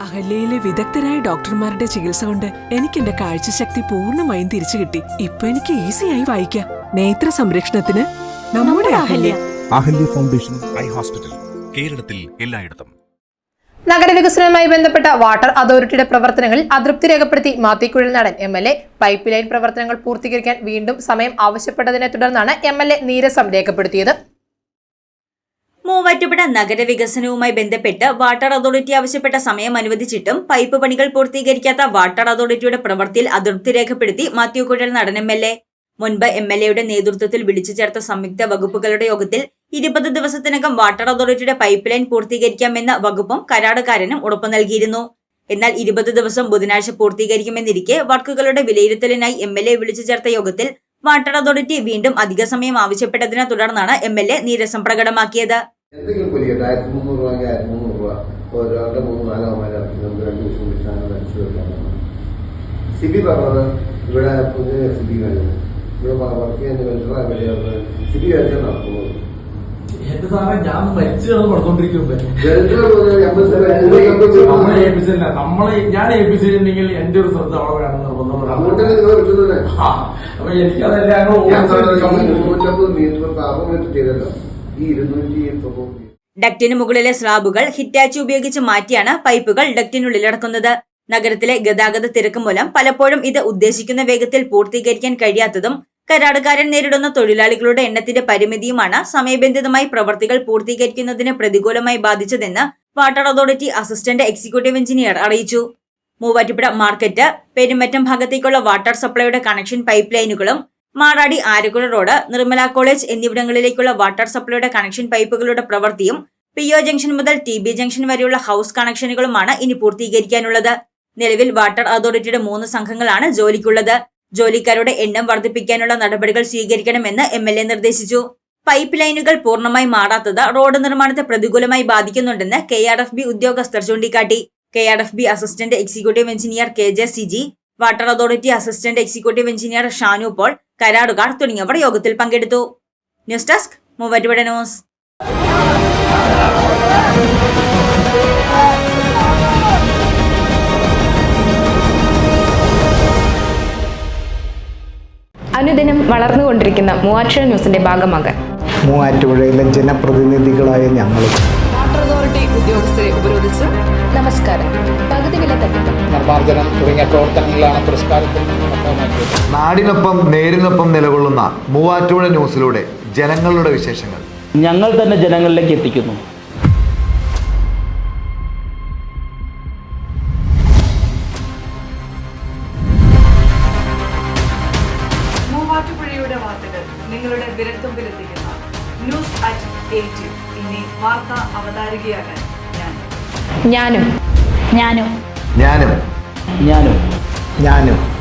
അഹല്യയിലെ വിദഗ്ധരായ ഡോക്ടർമാരുടെ ചികിത്സ കൊണ്ട് എനിക്ക് എന്റെ കാഴ്ചശക്തി പൂർണമായും തിരിച്ചു കിട്ടി. ഇപ്പൊ എനിക്ക് ഈസിയായി വായിക്കാം. നേത്ര സംരക്ഷണത്തിന് നമ്മുടെ Ahalia. Ahalia foundation eye hospital കേരളത്തിൽ എല്ലായിടത്തും. നഗരവികസനവുമായി ബന്ധപ്പെട്ട വാട്ടർ അതോറിറ്റിയുടെ പ്രവർത്തനങ്ങളിൽ അതൃപ്തി രേഖപ്പെടുത്തി Mathew Kuzhalnadan M L A. Pipe line പ്രവർത്തനങ്ങൾ പൂർത്തീകരിക്കാൻ വീണ്ടും സമയം ആവശ്യപ്പെട്ടതിനെ തുടർന്നാണ് എം എൽ എ നീരസം രേഖപ്പെടുത്തിയത്. മൂവാറ്റുപുഴ നഗരവികസനവുമായി ബന്ധപ്പെട്ട് വാട്ടർ അതോറിറ്റി ആവശ്യപ്പെട്ട സമയം അനുവദിച്ചിട്ടും പൈപ്പ് പണികൾ പൂർത്തീകരിക്കാത്ത വാട്ടർ അതോറിറ്റിയുടെ പ്രവൃത്തിയിൽ അതൃപ്തി രേഖപ്പെടുത്തി Mathew Kuzhalnadan M L A. മുൻപ് എം എൽ എയുടെ നേതൃത്വത്തിൽ വിളിച്ചു ചേർത്ത സംയുക്ത വകുപ്പുകളുടെ യോഗത്തിൽ ഇരുപത് ദിവസത്തിനകം വാട്ടർ അതോറിറ്റിയുടെ പൈപ്പ് ലൈൻ പൂർത്തീകരിക്കാമെന്ന വകുപ്പും കരാറുകാരനും ഉറപ്പു നൽകിയിരുന്നു. എന്നാൽ ഇരുപത് ദിവസം ബുധനാഴ്ച പൂർത്തീകരിക്കുമെന്നിരിക്കെ വർക്കുകളുടെ വിലയിരുത്തലിനായി എം എൽ എ വിളിച്ചു ചേർത്ത യോഗത്തിൽ വാട്ടർ അതോറിറ്റി വീണ്ടും അധിക സമയം ആവശ്യപ്പെട്ടതിനെ തുടർന്നാണ് എം എൽ എ നീരസം പ്രകടമാക്കിയത്. എന്തെങ്കിലും പൊലിക്കട്ടെ ആയിരത്തി മുന്നൂറ് രൂപ ആയിരത്തി മുന്നൂറ് രൂപ. ഒരാളുടെ മൂന്ന് നാലോ മാരോ നമുക്ക് രണ്ട് ദിവസം സാധനം അടിച്ചു വെക്കാനാണ് സിബി പറഞ്ഞത് ഇവിടെ പുതിയ സിബി വരുന്നത് ഇവിടെ വർക്ക് ചെയ്യുന്ന വെൽഫെയർ അവിടെ സിബി വരച്ചാൽ നടക്കുന്നത് എന്റെ സാറേ ഞാൻ മരിച്ചു കൊടുത്തോണ്ടിരിക്കുമ്പോ വെൽഫെയർ നമ്മളെ ഏൽപ്പിച്ചില്ല നമ്മളെ ഞാൻ ഏൽപ്പിച്ചിട്ടുണ്ടെങ്കിൽ എന്റെ ഒരു ശ്രദ്ധ അവിടെ വേണം നിർബന്ധം അങ്ങോട്ടല്ലേ നിങ്ങൾ വെക്കുന്നത് ആ, അപ്പൊ എനിക്കതല്ല ഡക്റ്റിന് മുകളിലെ സ്ലാബുകൾ ഹിറ്റാച്ചി ഉപയോഗിച്ച് മാറ്റിയാണ് പൈപ്പുകൾ ഡക്റ്റിനുള്ളിൽ അടക്കുന്നത്. നഗരത്തിലെ ഗതാഗത തിരക്ക് മൂലം പലപ്പോഴും ഇത് ഉദ്ദേശിക്കുന്ന വേഗത്തിൽ പൂർത്തീകരിക്കാൻ കഴിയാത്തതും കരാറുകാരൻ നേരിടുന്ന തൊഴിലാളികളുടെ എണ്ണത്തിന്റെ പരിമിതിയുമാണ് സമയബന്ധിതമായി പ്രവർത്തികൾ പൂർത്തീകരിക്കുന്നതിന് പ്രതികൂലമായി ബാധിച്ചതെന്ന് water authority assistant executive engineer അറിയിച്ചു. മൂവാറ്റുപുഴ മാർക്കറ്റ് പെരുമറ്റം ഭാഗത്തേക്കുള്ള വാട്ടർ സപ്ലൈയുടെ കണക്ഷൻ പൈപ്പ് ലൈനുകളും മാറാടി ആരക്കുഴ റോഡ് നിർമ്മല കോളേജ് എന്നിവിടങ്ങളിലേക്കുള്ള വാട്ടർ സപ്ലൈയുടെ കണക്ഷൻ പൈപ്പുകളുടെ പ്രവൃത്തിയും പി ഒ ജംഗ്ഷൻ മുതൽ ടി ബി ജംഗ്ഷൻ വരെയുള്ള ഹൗസ് കണക്ഷനുകളുമാണ് ഇനി പൂർത്തീകരിക്കാനുള്ളത്. നിലവിൽ വാട്ടർ അതോറിറ്റിയുടെ മൂന്ന് സംഘങ്ങളാണ് ജോലിക്കുള്ളത്. ജോലിക്കാരുടെ എണ്ണം വർദ്ധിപ്പിക്കാനുള്ള നടപടികൾ സ്വീകരിക്കണമെന്ന് എം എൽ എ നിർദ്ദേശിച്ചു. പൈപ്പ് ലൈനുകൾ പൂർണമായി മാറാത്തത് റോഡ് നിർമ്മാണത്തെ പ്രതികൂലമായി ബാധിക്കുന്നുണ്ടെന്ന് കെ ആർ എഫ് ബി ഉദ്യോഗസ്ഥർ ചൂണ്ടിക്കാട്ടി. കെ R F B assistant executive engineer K J Siji water authority assistant executive engineer Shanu Paul കരാറുകാർ തുടങ്ങിയവർ യോഗത്തിൽ പങ്കെടുത്തു. News desk Muvattupuzha news. അനുദിനം വളർന്നുകൊണ്ടിരിക്കുന്ന മൂവാറ്റുപുഴ ന്യൂസിന്റെ ഭാഗമാകാൻ. മൂവാറ്റുപുഴയിലെ ജനപ്രതിനിധികളായ ഞങ്ങളും വാട്ടർ അതോറിറ്റി ഉദ്യോഗസ്ഥരെ ഉപരോധിച്ച്. നമസ്കാരം. പകുതി വില തട്ടിപ്പ്. നിർമ്മാർജനം തുടങ്ങിയ പ്രവർത്തനങ്ങളിലാണ് പുരസ്കാരത്തിൽ നാടിനൊപ്പം നേരിനൊപ്പം നിലകൊള്ളുന്ന മൂവാറ്റുപുഴ ന്യൂസിലൂടെ ജനങ്ങളുടെ വിശേഷങ്ങൾ. ഞങ്ങൾ തന്നെ ജനങ്ങളിലേക്ക് എത്തിക്കുന്നു. മൂവാറ്റുപുഴയുടെ വാർത്തകൾ നിങ്ങളുടെ വിരൽത്തുമ്പിലെത്തിക്കുന്ന. ന്യൂസ് അറ്റ് എയ്റ്റ് ഇനി വാർത്ത അവതാരികയാകാൻ ഞാൻ. ഞാനും. ഞാനും. ഞാനും. ഞാനും. ഞാനും.